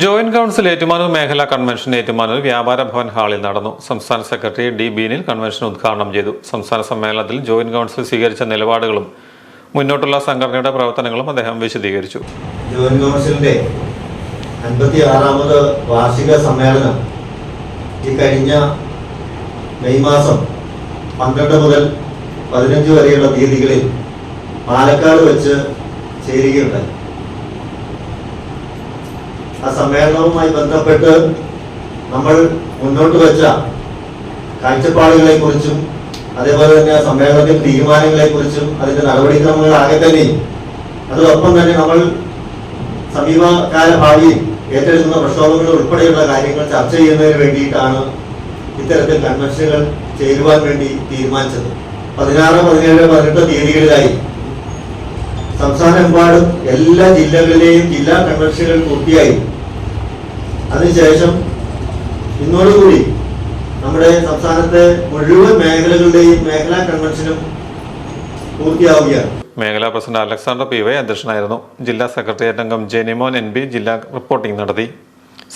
Joint council Ettumanoor മേഖലാ convention Ettumanoor വ്യാപാര ഭവൻ ഹാളിൽ നടന്നു. സംസ്ഥാന സെക്രട്ടറി ഡി ബീനിൽ കൺവെൻഷൻ ഉദ്ഘാടനം ചെയ്തു. സംസ്ഥാന സമ്മേളനത്തിൽ ജോയിന്റ് കൗൺസിൽ സ്വീകരിച്ച നിലപാടുകളും മുന്നോട്ടുള്ള സംഘടനയുടെ പ്രവർത്തനങ്ങളും അദ്ദേഹം വിശദീകരിച്ചു. ജോയിന്റ് കൗൺസിലിന്റെ വാർഷിക സമ്മേളനം ഈ കഴിഞ്ഞ മെയ് മാസം പന്ത്രണ്ട് മുതൽ പതിനഞ്ച് വരെയുള്ള തീയതികളിൽ പാലക്കാട് വെച്ച് ചേരുകയുണ്ടായി. ആ സമ്മേളനവുമായി ബന്ധപ്പെട്ട് നമ്മൾ മുന്നോട്ട് വെച്ച കാഴ്ചപ്പാടുകളെ കുറിച്ചും അതേപോലെ തന്നെ ആ സമ്മേളനത്തിൽ തീരുമാനങ്ങളെ കുറിച്ചും അതിന്റെ നടപടിക്രമങ്ങളാകെ തന്നെയും അതോടൊപ്പം തന്നെ നമ്മൾ സമീപകാല ഭാവിയിൽ ഏറ്റെടുക്കുന്ന പ്രക്ഷോഭങ്ങൾ ഉൾപ്പെടെയുള്ള കാര്യങ്ങൾ ചർച്ച ചെയ്യുന്നതിന് വേണ്ടിയിട്ടാണ് ഇത്തരത്തിൽ കൺവെൻഷനുകൾ ചേരുവാൻ വേണ്ടി തീരുമാനിച്ചത്. പതിനാറ് പതിനേഴ് പതിനെട്ട് തീയതികളിലായി സംസ്ഥാനമെമ്പാടും എല്ലാ ജില്ലകളിലെയും ജില്ലാ കൺവെൻഷനുകൾ പൂർത്തിയായി. അതിനുശേഷം ഇന്നോടുകൂടി നമ്മുടെ സംസ്ഥാനത്തെ മുഴുവൻ മേഖലകളുടെയും മേഖലാ കൺവെൻഷനും പൂർത്തിയാവുകയാണ്. മേഖലാ പ്രസിഡന്റ് അലക്സാണ്ടർ പി വൈ അധ്യക്ഷനായിരുന്നു. ജില്ലാ സെക്രട്ടേറിയറ്റ് അംഗം ജെനിമോൻ എൻ ബി ജില്ലാ റിപ്പോർട്ടിംഗ് നടത്തി.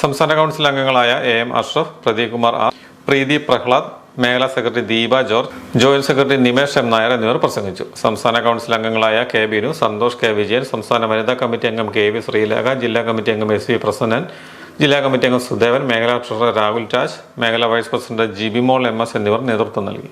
സംസ്ഥാന കൗൺസിൽ അംഗങ്ങളായ A M Ashraf Pradeep Kumar R Preethi Prahlad മേഖലാ secretary Deepa George joint secretary Nimesh M Nair എന്നിവർ പ്രസംഗിച്ചു. സംസ്ഥാന കൗൺസിൽ അംഗങ്ങളായ കെ ബിനു സന്തോഷ് കെ വിജയൻ സംസ്ഥാന വനിതാ കമ്മിറ്റി അംഗം കെ വി ശ്രീലേഖ ജില്ലാ കമ്മിറ്റി അംഗം എസ് വി പ്രസന്നൻ ജില്ലാ കമ്മിറ്റി അംഗം സുദേവൻ മേഖലാ ട്രഷറർ രാഹുൽ രാജ് മേഖലാ vice president G B Mol M S എന്നിവർ നേതൃത്വം നൽകി.